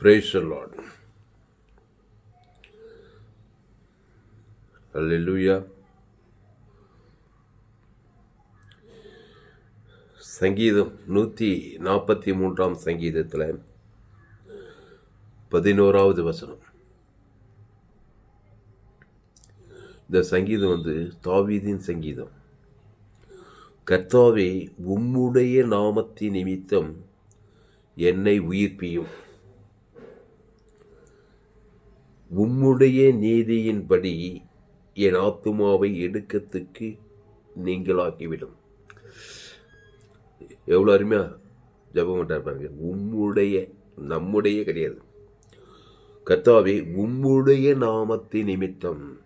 Praise Lord அல்லூயா சங்கீதம் நூற்றி நாற்பத்தி மூன்றாம் சங்கீதத்தில் பதினோராவது வசனம். இந்த சங்கீதம் வந்து தாவீதின் சங்கீதம். கர்த்தாவே உம்முடைய நாமத்தின் நிமித்தம் என்னை உயிர்ப்பியும். உம்முடைய நீதியின்படி என் ஆத்துமாவை எடுக்கத்துக்கு நீங்களாக்கிவிடும் எவ்வளோ அருமையாக ஜபம் பண்ணுறார் பாருங்க. உம்முடைய நம்முடைய கிடையாது. கத்தாவே உம்முடைய நாமத்தின் நிமித்தம்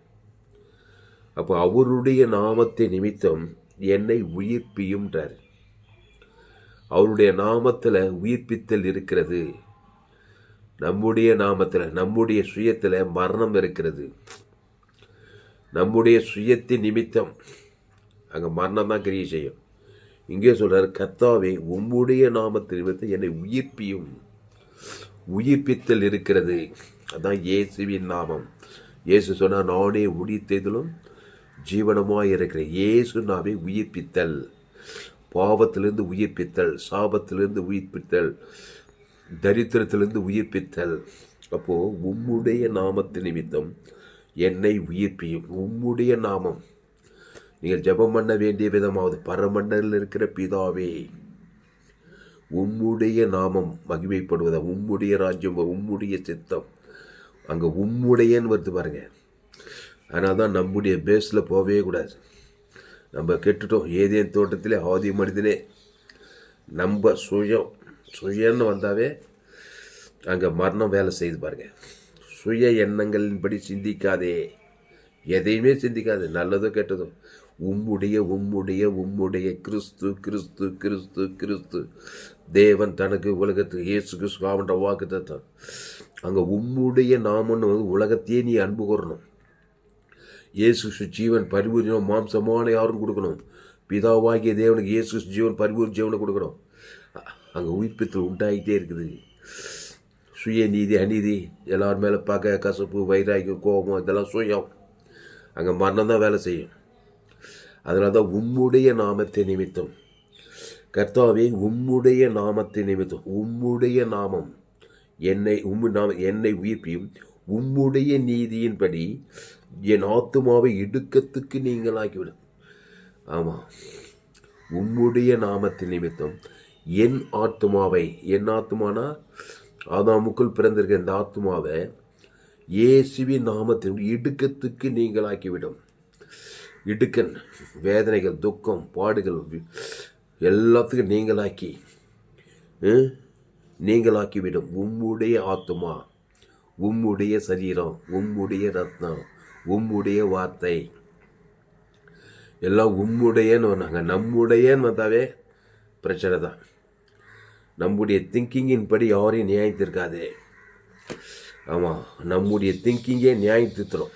அப்போ அவருடைய நாமத்தின் நிமித்தம் என்னை உயிர்ப்பியும்ன்றார். அவருடைய நாமத்தில் உயிர்ப்பித்தல் இருக்கிறது. நம்முடைய நாமத்தில் நம்முடைய சுயத்தில் மரணம் இருக்கிறது. நம்முடைய சுயத்தின் நிமித்தம். அங்கே மரணம் தான் கிரியை செய்யும். இங்கே சொல்கிறார் கத்தாவே உம்முடைய நாமத்து நிமித்தம் என்னை உயிர்ப்பியும் உயிர்ப்பித்தல் இருக்கிறது. அதான் இயேசுவின் நாமம். இயேசு சொன்னால் நானே உயிர்த்ததிலும் ஜீவனமாக இருக்கிறேன். இயேசு நாமே உயிர்ப்பித்தல். பாவத்திலிருந்து உயிர்ப்பித்தல் சாபத்திலிருந்து உயிர்ப்பித்தல். தரித்திரத்திலிருந்து உயிர்ப்பித்தல். அப்போது உம்முடைய நாமத்து நிமித்தம் என்னை உயிர்ப்பியும். உம்முடைய நாமம். நீங்கள் ஜெபம் பண்ண வேண்டிய விதமாவது பரமண்டலில் இருக்கிற பிதாவே உம்முடைய நாமம் மகிமைப்படுவதா? உம்முடைய ராஜ்யம் உம்முடைய சித்தம். அங்கே உம்முடையன்னு வருது பாருங்க. ஆனால் தான் நம்முடைய பேஸில் போகவே கூடாது. நம்ம கெட்டுட்டோம். ஏதேன் தோட்டத்திலே ஆதி மனிதனே நம்ம சுயம் சுயன்னு வந்தாவே அங்கே மரணம் வேலை செய்து பாருங்க. சுய எண்ணங்களின்படி சிந்திக்காதே. எதையுமே சிந்திக்காது. நல்லதோ கெட்டதோ. உம்முடைய உம்முடைய உம்முடைய கிறிஸ்து கிறிஸ்து கிறிஸ்து கிறிஸ்து. தேவன் தனக்கு உலகத்துக்கு இயேசு கிறிஸ்து அவன்ற வாக்கு தத்தான் அங்கே உம்முடைய நாமன்னு வந்து உலகத்தையே நீ அன்பு கூறணும். இயேசு ஜீவன் பரிபூர்ணம் மாம்சமான யாரும் கொடுக்கணும். பிதாவாகிய தேவனுக்கு இயேசு ஜீவன் பரிபூர்ண ஜீவனை கொடுக்கணும். அங்கே உயிர்ப்பித்தல் உண்டாகிட்டே இருக்குது. சுய நீதி அநீதி எல்லார் மேலே பார்க்க கசப்பு வைராக்கியம் கோபம் இதெல்லாம் சுயம். அங்கே மரணம் தான் வேலை செய்யும். அதனால தான் உம்முடைய நாமத்தை நிமித்தம். கர்த்தாவே உம்முடைய நாமத்தை நிமித்தம். உம்முடைய நாமம் என்னை உம்மு நாம என்னை உயிர்ப்பியும் உம்முடைய நீதியின்படி என் ஆத்துமாவை இடுக்கத்துக்கு நீங்களாக்கிவிடும். ஆமாம் உம்முடைய நாமத்தின் நிமித்தம் என் ஆத்துமாவை என் ஆத்மானா ஆதாமுக்குள் பிறந்திருக்க இந்த ஆத்துமாவை ஏசுவி நாமத்தின் இடுக்கத்துக்கு நீங்களாக்கிவிடும். இடுக்கன் வேதனைகள் துக்கம் பாடுகள் எல்லாத்துக்கும் நீங்களாக்கி நீங்களாக்கிவிடும். உம்முடைய ஆத்துமா உம்முடைய சரீரம் உம்முடைய ரத்னம் உம்முடைய வார்த்தை. எல்லாம் உம்முடையன்னு வந்தாங்க. நம்முடையன்னு வந்தாவே பிரச்சனை தான். நம்முடைய திங்கிங்கின் படி யாரையும் நியாயத்திருக்காதே. ஆமாம் நம்முடைய திங்கிங்கே நியாயத்திருத்தணும்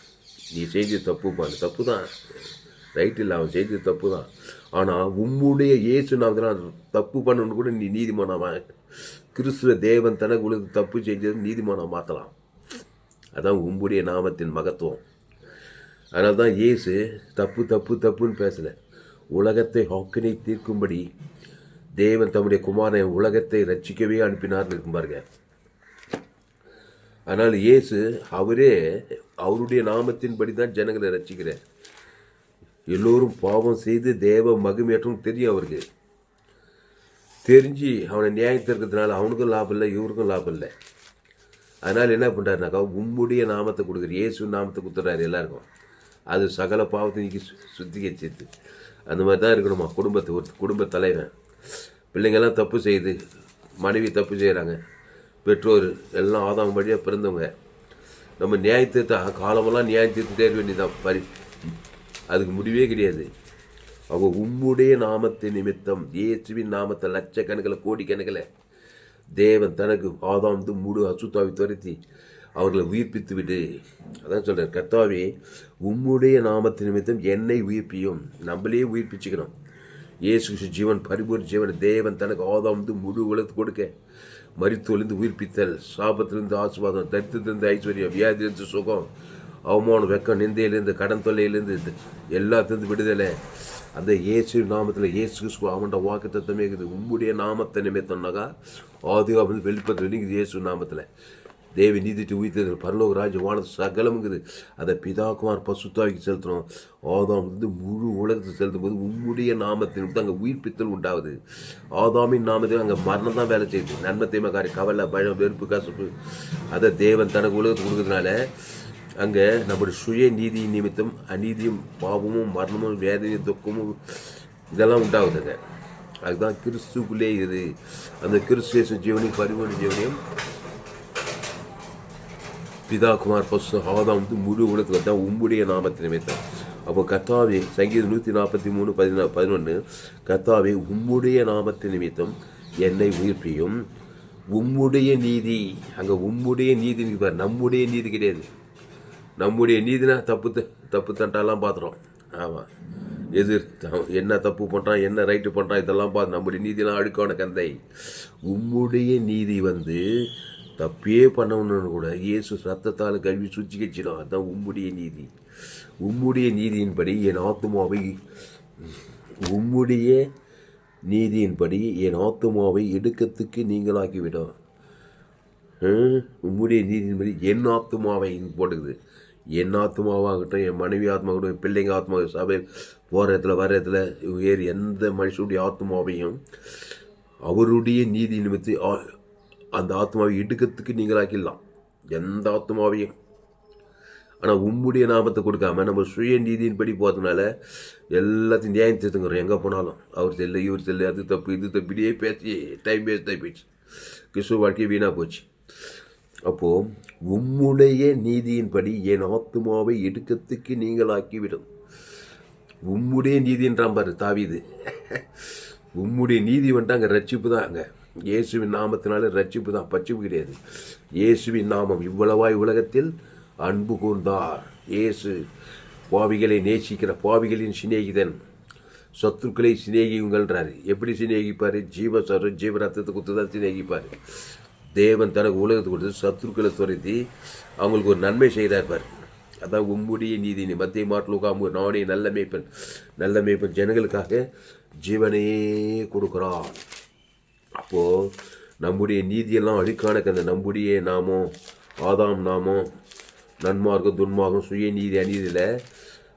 நீ செய்தி தப்பு பண்ணு தப்பு தான் ரைட் இல்லை அவன் செய்தது தப்பு தான் ஆனால் உம்முடைய இயேசு நான் தப்பு பண்ணணும்னு கூட நீ நீதிமானமாக கிறிஸ்துவ தேவன் தனக்கு உலக தப்பு செஞ்சது நீதிமானம் மாற்றலாம் அதான் உம்முடைய நாமத்தின் மகத்துவம். அதனால தான் இயேசு தப்பு தப்பு தப்புன்னு பேசல. உலகத்தை ஹாக்கினை தீர்க்கும்படி தேவன் தம்முடைய குமாரனை உலகத்தை ரட்சிக்கவே அனுப்பினார்னு இருக்கும் பாருங்க. ஆனால் இயேசு அவரே அவருடைய நாமத்தின்படி தான் ஜனங்களை ரட்சிக்கிறார் எல்லோரும் பாவம் செய்து தேவ மகிமையற்றும் தெரியும் அவருக்கு. தெரிஞ்சு அவனை நியாயத்திற்கிறதுனால அவனுக்கும் லாபம் இல்லை இவருக்கும் லாபம் இல்லை. அதனால் என்ன பண்ணுறாருனாக்கா உம்முடைய நாமத்தை கொடுக்குறாரு. இயேசு நாமத்தை கொடுத்துட்றாரு எல்லாருக்கும். அது சகல பாவத்தை நீக்கி சு- அந்த மாதிரி தான் இருக்கணுமா? குடும்பத்தை ஒரு குடும்ப தலைவன். பிள்ளைங்கெல்லாம் தப்பு செய்யுது மனைவி தப்பு செய்கிறாங்க பெற்றோர் எல்லாம் ஆதாம் வழியாக பிறந்தவங்க. நம்ம நியாயத்தீர்த்தா காலமெல்லாம் நியாயத்தீர்த்துட்டே இருக்க வேண்டியதான் பரி அதுக்கு முடிவே கிடையாது. அவங்க உம்முடைய நாமத்தை நிமித்தம் இயேசுவின் நாமத்தை லட்சக்கணக்கில் கோடிக்கணக்கில் தேவன் தனக்கு ஆதாம் முழு அசுத்தாவை துரத்தி அவர்களை உயிர்ப்பித்து விடு அதான் சொல்கிறார் கர்த்தாவே உம்முடைய நாமத்து நிமித்தம் என்னை உயிர்ப்பியும் நம்மளே உயிர்ப்பிச்சுக்கணும் இயேசு கிறிஸ்து ஜீவன் பரிபூர் ஜீவன் தேவன் தனக்கு ஆதாம் முழு உலகத்து கொடுக்க மரித்தொழிந்து உயிர்ப்பித்தல் சாபத்திலிருந்து ஆசுவாதம் தரித்திலிருந்து ஐஸ்வர்யம் வியாதியிலிருந்து சுகம் அவமானம் வெக்கம் நிந்தையிலிருந்து கடன் தொல்லையிலிருந்து எல்லாத்திலிருந்து விடுதலை. அந்த இயேசு நாமத்தில் இயேசு அவன்ட வாக்கு தத்தமே இருக்குது. உம்முடைய நாமத்தை நிமித்தம்னாக்கா ஆதிகாபத்து வெளிப்பட்டு வெளிங்குது இயேசு நாமத்தில். தேவி நீதிட்டு உயிர்த்தது பரலோக ராஜ்யமானது சகலமுங்குது. அதை பிதாக்குமார் பசுத்தாவிக்கு செலுத்தணும். ஆதாம் வந்து முழு உலகத்துக்கு செலுத்தும் போது உம்முடைய நாமத்தில் வந்து அங்கே உயிர்ப்பித்தல் உண்டாகுது ஆதாமின் நாமத்தில் அங்கே மரணம் தான் வேலை செய்யுது. நன்மை தீமக்காரி கவலை பயம் வெறுப்பு கசப்பு. அதை தேவன் தனக்கு உலகத்துக்கு கொடுக்கறதுனால அங்கே நம்முடைய சுய நீதி நிமித்தம் அநீதியும் பாவமும் மரணமும் வேதனையும் துக்கமும் இதெல்லாம் உண்டாகுதுங்க. அதுதான் கிறிஸ்துக்குள்ளே இது. அந்த கிறிஸ்து ஜீவனையும் பரிமாண ஜீவனையும் பிதா குமார் பசு ஆதாம் வந்து முழு உலகத்தில் தான் உம்முடைய நாமத்தை நிமித்தம். அப்போ கத்தாவே சங்கீதம் நூற்றி நாற்பத்தி மூணு பதினா பதினொன்று கத்தாவே உம்முடைய நாமத்தை நிமித்தம் என்னை உயிர்ப்பியும். உம்முடைய நீதி அங்கே உம்முடைய நீதி பார் நம்முடைய நீதி கிடையாது. நம்முடைய நீதினா தப்பு த- தப்பு தண்டாலாம் பார்த்துறோம் ஆமாம் எதிர் த- என்ன தப்பு பண்ணுறான் என்ன ரைட்டு பண்ணுறான் இதெல்லாம் பார்த்து நம்முடைய நீதிலாம் அடுக்கான கந்தை. உம்முடைய நீதி வந்து தப்பே பண்ணணும்னு கூட இயேசு ரத்தத்தால் கல்வி சுச்சி அதுதான் உம்முடைய நீதி. உம்முடைய நீதியின்படி என் ஆத்துமாவை உம்முடைய நீதியின்படி என் ஆத்துமாவை எடுக்கத்துக்கு நீங்களாக்கிவிடும். உம்முடைய நீதியின்படி என் ஆத்துமாவை போட்டுக்குது. என் ஆத்மாவாகட்டும் என் மனைவி ஆத்மாகட்டும் என் பிள்ளைங்க ஆத்மா சபையில் போகிற இடத்துல வர இடத்துல வேறு எந்த மனுஷனுடைய ஆத்மாவையும் அவருடைய நீதி நிமித்தி அந்த ஆத்மாவை இடுக்கத்துக்கு நீங்களாக்கிடலாம். எந்த ஆத்மாவையும். ஆனால் உம்முடைய நாமத்தை கொடுக்காம நம்ம சுய நீதியின்படி போகிறதுனால எல்லாத்தையும் நியாயம் தீர்த்துங்கிறோம் எங்கே போனாலும். அவர் செல்ல இவர் செல்ல அது தப்பு இது தப்பு இப்படியே பேசி டைம் வேஸ்ட் ஆகிப்போச்சு போயிடுச்சு. கிறிஸ்துவ வாழ்க்கை வீணாக போச்சு. அப்போது உம்முடைய நீதியின்படி என் ஆத்துமாவை எடுக்கத்துக்கு நீங்களாக்கிவிடும். உம்முடைய நீதின்றான் பாரு தாவிது. உம்முடைய நீதி வந்துட்டு அங்கே ரட்சிப்பு தான் அங்கே. இயேசுவின் நாமத்தினால ரட்சிப்பு தான் பச்சிப்பு கிடையாது இயேசுவின் நாமம் இவ்வளவாய் உலகத்தில் அன்பு கூர்ந்தார். இயேசு பாவிகளை நேசிக்கிற பாவிகளின் சிநேகிதன். சத்துருக்களை சிநேகியுங்கள்ன்றாரு. எப்படி சிநேகிப்பார்? ஜீவ சரு ஜீவ ரத்தத்தை கொடுத்து தான் சிநேகிப்பார். தேவன் தனக்கு உலகத்தை கொடுத்து சத்துருக்களை துரத்தி அவங்களுக்கு ஒரு நன்மை செய்கிறார் பார். அதான் உம்முடைய நீதி நீ மத்திய மாட்டில் நானே நல்ல மேய்ப்பன். நல்ல மேய்ப்பன் ஜனங்களுக்காக ஜீவனையே கொடுக்குறான். அப்போது நம்முடைய நீதியெல்லாம் அழுக்கான கந்த நம்முடைய நாமம் ஆதாம் நாமம் நன்மார்க்கம் துன்மார்க்கம் சுய நீதி அநீதியில்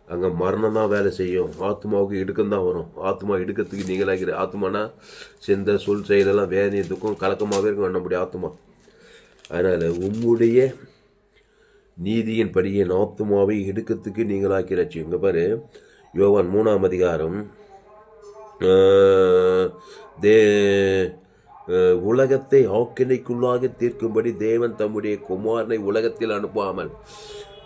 அங்கே மரணம் தான் வேலை செய்யும். ஆத்மாவுக்கு இடுக்கம் தான் வரும். ஆத்மா இடுக்கத்துக்கு நீங்களாகிற ஆத்மானா சிந்த சொல் செயலெல்லாம் வேதனை துக்கம் கலக்கமாகவே இருக்கும் நம்முடைய ஆத்மா அதனால் உம்முடைய நீதியின் படி என் ஆத்துமாவை இடுக்கத்துக்கு நீங்களாக்கிறாச்சு இங்கே பாரு யோவான் மூணாம் அதிகாரம் தே உலகத்தை ஆக்கினைக்குள்ளாக தீர்க்கும்படி தேவன் தம்முடைய குமாரனை உலகத்தில் அனுப்பாமல்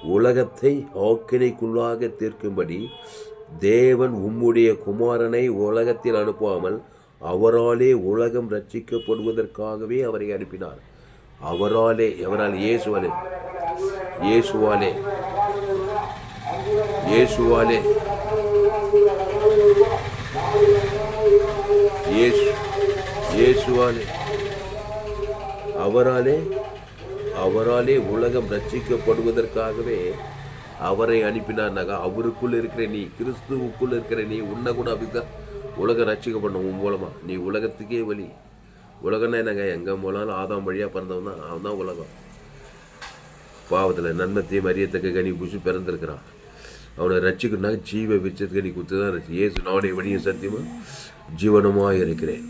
உலகத்தை ஆக்கினைக்குள்ளாக தீர்க்கும்படி தேவன் உம்முடைய குமாரனை உலகத்தில் அனுப்பாமல் அவராலே உலகம் ரட்சிக்கப்படுவதற்காகவே அவரை அனுப்பினார். அவராலே எவரால்? இயேசுவாலே. இயேசுவாலே. இயேசுவாலே இயேசு இயேசுவாலே. அவராலே அவராலே உலகம் ரட்சிக்கப்படுவதற்காகவே அவரை அனுப்பினார்னாக்கா அவருக்குள்ள இருக்கிற நீ கிறிஸ்துவுக்குள்ள இருக்கிற நீ உன்னை கூட அப்படிதான் உலகம் ரட்சிக்கப்படணும் உன் மூலமா. நீ உலகத்துக்கே வழி உலகம்னா என்னங்க? எங்கே போனாலும் ஆதாம் வழியாக பிறந்தவன் தான். அவன் தான் உலகம். பாவத்தில் நன்மத்தையும் அறியத்தக்க கனி புஷு பிறந்திருக்கிறான். அவனை ரட்சிக்கணும்னா ஜீவ விச்சத்து கனி கொடுத்து தான் ரட்சி ஏசு நானே வழியும் சத்தியமும் ஜீவனமாக இருக்கிறேன்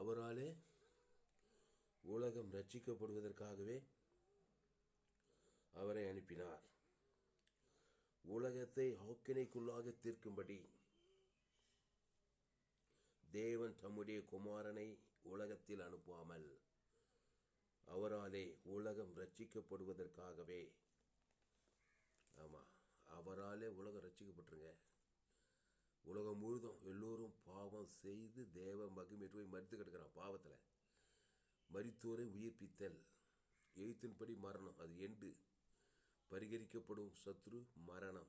அவராலே உலகம் ரட்சிக்கப்படுவதற்காகவே அவரை அனுப்பினார். உலகத்தை ஹோக்கினைக்குள்ளாக தீர்க்கும்படி தேவன் தம்முடைய குமாரனை உலகத்தில் அனுப்பாமல் அவராலே உலகம் ரட்சிக்கப்படுவதற்காகவே. ஆமாம் அவராலே உலகம் ரட்சிக்கப்பட்டுருங்க. உலகம் முழுதும் எல்லோரும் பாவம் செய்து தேவ மகிமைட்டு போய் மறுத்து கிடக்கிறான் பாவத்தில். மறித்தோரை உயிர்ப்பித்தல். எழுத்தின்படி மரணம் அது எண்டு. பரிகரிக்கப்படும் சத்ரு மரணம்.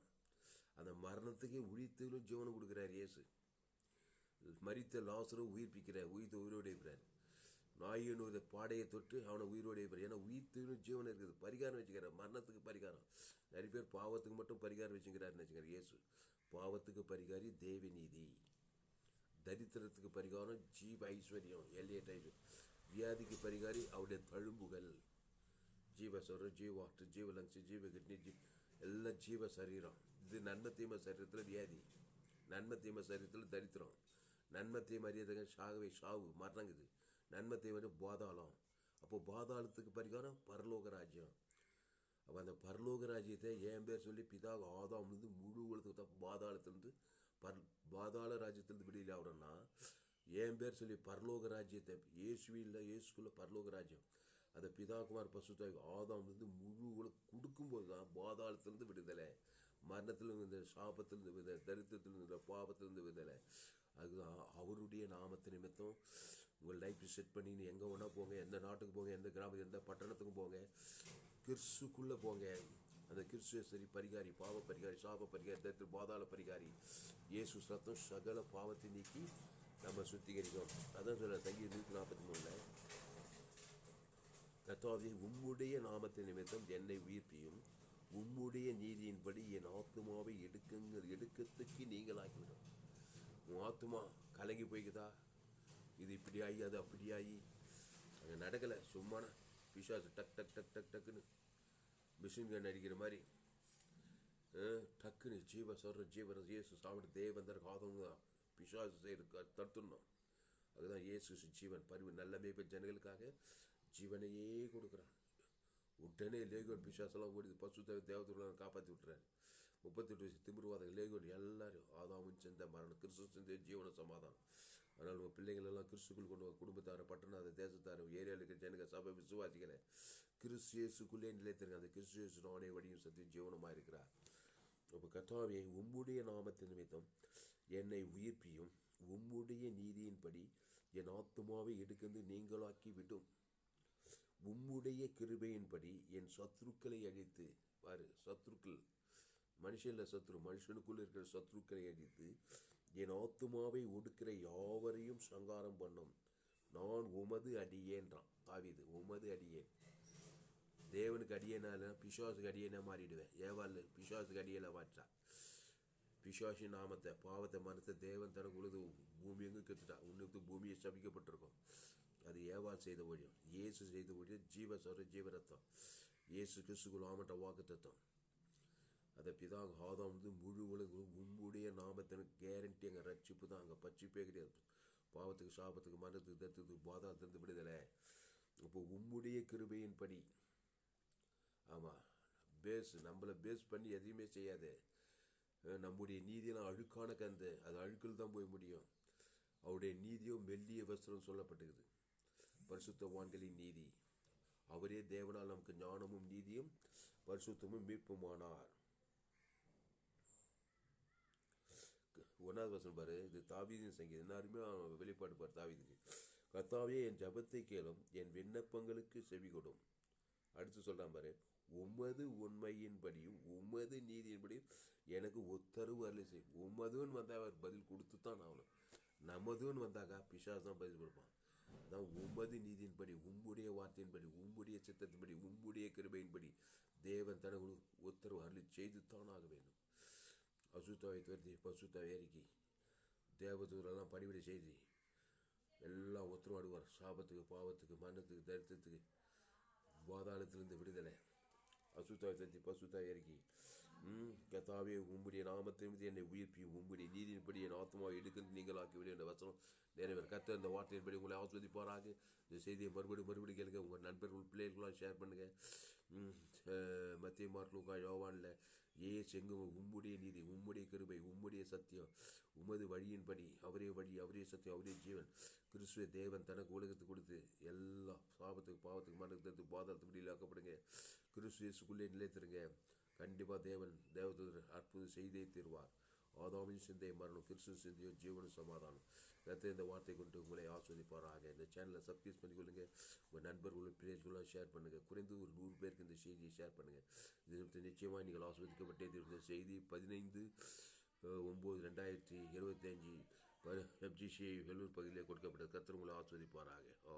அந்த மரணத்துக்கே உழித்தலும் ஜீவனம் கொடுக்குறார் இயேசு. மறித்த லாசரும் உயிர்ப்பிக்கிறார் உயிர்த்த உயிரோடு நாயினுடைய பாடையை தொட்டு அவனை உயிரோடைய ஏன்னா உயிர்த்தலும் ஜீவனம் இருக்குது. பரிகாரம் வச்சுக்கிறார். மரணத்துக்கு பரிகாரம். நிறைய பேர் பாவத்துக்கு மட்டும் பரிகாரம் வச்சுக்கிறாருன்னு வச்சுக்கிறார் இயேசு. பாவத்துக்கு பரிகாரி தேவிநீதி. தரித்திரத்துக்கு பரிகாரம் ஜீவ ஐஸ்வர்யம் எல்லையற்ற ஐஸ்வர்யம் வியாதிக்கு பரிகாரி அவருடைய தழும்புகள். ஜீவ சொல்கிறோம் ஜீவ வாட்டர் ஜீவ லங்ஸ் ஜீவ கிட்னி ஜீ எல்லாம் ஜீவ சரீரம். இது நன்மை சரீரத்தில் வியாதி. நன்மை சரீரத்தில் தரித்திரம். நன்மை தீமை அறியதுங்க சாகவே சாவு மரணங்குது நன்மை தீமை பாதாளம். அப்போ பாதாளத்துக்கு பரிகாரம் பரலோக ராஜ்யம். அப்போ அந்த பரலோக ராஜ்யத்தை என் பேர் சொல்லி பிதாக ஆதாம்லேருந்து முழு உலகத்துக்கு தான் பாதாளத்துலேருந்து பர் பாதாள ராஜ்யத்துலேருந்து விடியில் ஆகிறோன்னா என் பேர் சொல்லி பரலோக ராஜ்யத்தை இயேசுவில் இயேசுக்குள்ள பரலோக ராஜ்யம் அதை பிதாகுமார் பசுத்தாய் ஆதாம்லேருந்து முழு கொடுக்கும்போது தான் பாதாளத்திலிருந்து விடுதலை. மரணத்திலிருந்து இந்த சாபத்திலிருந்து விடுதலை தரித்திரத்திலிருந்து இந்த பாவத்திலிருந்து விடுதலை. அதுதான் அவருடைய நாமத்து நிமித்தம். உங்கள் லைஃப் செட் பண்ணி எங்கே வேணால் போங்க எந்த நாட்டுக்கு போங்க எந்த கிராமம் எந்த பட்டணத்துக்கும் போங்க கிறிஸ்துக்குள்ளே போங்க. அந்த கிறிஸ்துவ சரி பரிகாரி பாவ பரிகாரி சாப பரிகாரி தரித்திர பாதாள பரிகாரி. இயேசு சத்தம் சகல பாவத்தை நீக்கி நம்ம சுத்திகரிக்கும் அதான் சொல்ல சங்கீத நூற்றி நாற்பத்தி மூணில் கத்தாவே உம்முடைய நாமத்தின் நிமித்தம் என்னை உயிர்ப்பியும் உம்முடைய நீதியின்படி என் ஆத்மாவை எடுக்குங்கள் எடுக்கத்துக்கு நீங்களாக்கிவிடும் உன் ஆத்மா கலங்கி போய்க்குதா? இது இப்படி ஆகி அது அப்படி ஆகி அங்கே நடக்கலை சும்மான பிசாசு டக் டக் டக் டக் டக்குன்னு மிஷின் கன் அடிக்கிற மாதிரி. டக்குன்னு ஜீவ சொல்கிற ஜீவ ஜேசு சாப்பிட தேவந்தர் காதவங்க தான் பிசாசு செய்கிற தடுத்துடணும். அதுதான் இயேசு ஜீவன் பரிவு நல்ல மேய்ப்ப ஜனங்களுக்காக ஜீவனையே கொடுக்குறான். உடனே லேகோன் பிசாசெல்லாம் ஓடிது பசு தேவ தேவத்துலாம் காப்பாற்றி விட்டுறாரு. முப்பத்தெட்டு வயசு திமிருவாத லேகோன் எல்லாரும் ஆதாமும் சேர்ந்த மரணம் கிறிஸ்து செஞ்ச ஜீவன சமாதானம். அதனால் உங்கள் பிள்ளைங்களெல்லாம் கிறிஸ்துக்குள் கொண்டு வாங்க குடும்பத்தார பட்டணம் தேசத்தார ஏரியாவில் இருக்கிற ஜனங்க சபை விசுவாசிகளை கிறிஸ்து இயேசுக்குள்ளே நிலைத்திருங்க. அந்த கிறிஸ்து இயேசு நானே வழியும் சத்தியம் ஜீவனமாக இருக்கிறார் அப்போ கத்தாவே உம்முடைய நாமத்தின் நிமித்தம் என்னை உயிர்ப்பியும் உம்முடைய நீதியின்படி என் ஆத்துமாவை எடுக்கந்து நீங்களாக்கி விடும் உம்முடைய கிருபையின்படி என் சத்ருக்களை அழித்து பாரு சத்ருக்கள் மனுஷனில் சத்ரு மனுஷனுக்குள் இருக்கிற சத்ருக்களை அழித்து என் ஆத்துமாவை ஒடுக்கிற யாவரையும் சங்காரம் பண்ணும். நான் உமது அடியேன்றான். தாவிது உமது அடியேன். தேவனுக்கு அடியேனால பிசாசுக்கு அடியனா மாறிடுவேன். ஏவாள் பிசாசுக்கு அடியலை மாற்றான் பிசாசி நாமத்தை பாவத்தை மறுத்த தேவன் தனக்கு உழுது பூமி எங்கு உன்னுக்கு பூமியை சபிக்கப்பட்டிருக்கும் அது ஏவால் செய்த ஒழியும் இயேசு செய்த ஒழியும் ஜீவ சொர ஜீவரத்தம் இயேசு கிறிஸ்துக்குள் ஆமட்ட வாக்கு தத்துவம். அதை பிதா ஆதாம் வந்து முழு உலகு உம்முடைய நாமத்தினுக்கு கேரண்டி அங்கே ரட்சிப்பு தான். அங்கே பச்சிப்பே கிடையாது. பாவத்துக்கு சாபத்துக்கு மரணத்துக்கு தத்துக்கு பாதாளத்திலிருந்து விடுதலை. இப்போ உம்முடைய கிருபையின்படி. ஆமாம் பேஸ் நம்மளை பேஸ் பண்ணி எதையுமே செய்யாது. நம்முடைய நீதியெல்லாம் அழுக்கான கந்து. அது அழுக்கில் தான் போய் முடியும். அவருடைய நீதியோ மெல்லிய வஸ்திரம் சொல்லப்பட்டுக்குது. பரிசுத்தவான்களின் நீதி. அவரே தேவனால் நமக்கு ஞானமும் நீதியும் பரிசுத்தமும் மீட்புமானார். ஒன்றாவது வசனம் பாரு. இது தாவீதின் சங்கீதம். எல்லாருமே வெளிப்பாடு பாரு தாவீதுக்கு. கத்தாவே என் ஜபத்தை கேளும். என் விண்ணப்பங்களுக்கு செவி கொடும் அடுத்து சொல்கிறான் பாரு. உமது உண்மையின்படியும் உமது நீதியின்படியும் எனக்கு உத்தரவு அருளை செய். உமதுன்னு வந்தால் அவர் பதில் கொடுத்து தான் ஆகணும். நமதுன்னு வந்தாக்கா பிசாஸ் தான் பதில் கொடுப்பான். அதான் உமது நீதியின்படி உம்முடைய வார்த்தையின்படி உம்முடைய சித்தத்தின்படி உம்முடைய கிருபையின்படி தேவன் தனக்கு உத்தரவு அருளி செய்து தான் ஆக வேண்டும். அசுத்தாவை துரத்தி பசுத்தாவை இறக்கி தேவதூரெல்லாம் பணிவிடை செய்து எல்லாம் உத்தரவாடுவார் சாபத்துக்கு பாவத்துக்கு மரணத்துக்கு தரித்திரத்துக்கு வாதாளத்திலிருந்து விடுதலை. அசுத்தாவை தத்தி பசுத்தாவை இறக்கி ம் கத்தாவே உம்முடைய நாமத்தின் மீது என்னை உயிர்ப்பியும் உம்முடைய நீதியின்படி என் ஆத்மாவை எடுக்கிறது நீங்கள் ஆக்கிவிடும் என்ற வசனம் நிறைவேற கத்த இந்த வார்த்தையின்படி உங்களை ஆஸ்வதிப்பாராக. இந்த செய்தியை மறுபடியும் மறுபடியும் கேளுங்க. உங்கள் நண்பர்கள் பிள்ளைகளுக்கெல்லாம் ஷேர் பண்ணுங்கள் மத்திய மார்க்லூக்கா யோவானில் ஏ செங்கும் உம்முடைய நீதி உம்முடைய கிருபை உம்முடைய சத்தியம் உமது வழியின்படி அவரே வழி அவரே சத்தியம் அவரே ஜீவன். கிறிஸ்துவ தேவன் தனக்கு உலகத்துக்கு கொடுத்து எல்லா சாபத்துக்கு பாவத்துக்கு மரணத்துக்கு பாதத்துக்கு வெளியில் ஆக்கப்படுங்க. கிறிஸ்து இயேசுக்குள்ளே நிலைத்திருங்க. கண்டிப்பாக தேவன் தேவதூதர் அற்புத செய்தியை தீர்வார். ஆதாமின் சிந்தை மரணம் கிறிஸ்து சிந்தையோ ஜீவனும் சமாதானம். கத்த இந்த வார்த்தை கொண்டு உங்களை ஆஸ்வதிப்பாராக. இந்த சேனலை சப்ஸ்கிரைப் பண்ணிக்கொள்ளுங்க. உங்கள் நண்பர்களும் பிள்ளைகளும் ஷேர் பண்ணுங்கள் குறைந்து ஒரு நூறு பேருக்கு இந்த செய்தியை ஷேர் பண்ணுங்கள் இது நிச்சயமாக நீங்கள் ஆஸ்வதிக்கப்பட்டே இருந்த செய்தி பதினைந்து ஒம்பது ரெண்டாயிரத்தி இருபத்தஞ்சி எம்ஜிசி வெள்ளூர் பகுதியிலே கொடுக்கப்பட்ட கத்திரங்களை ஆஸ்வதிப்பாராக. ஆ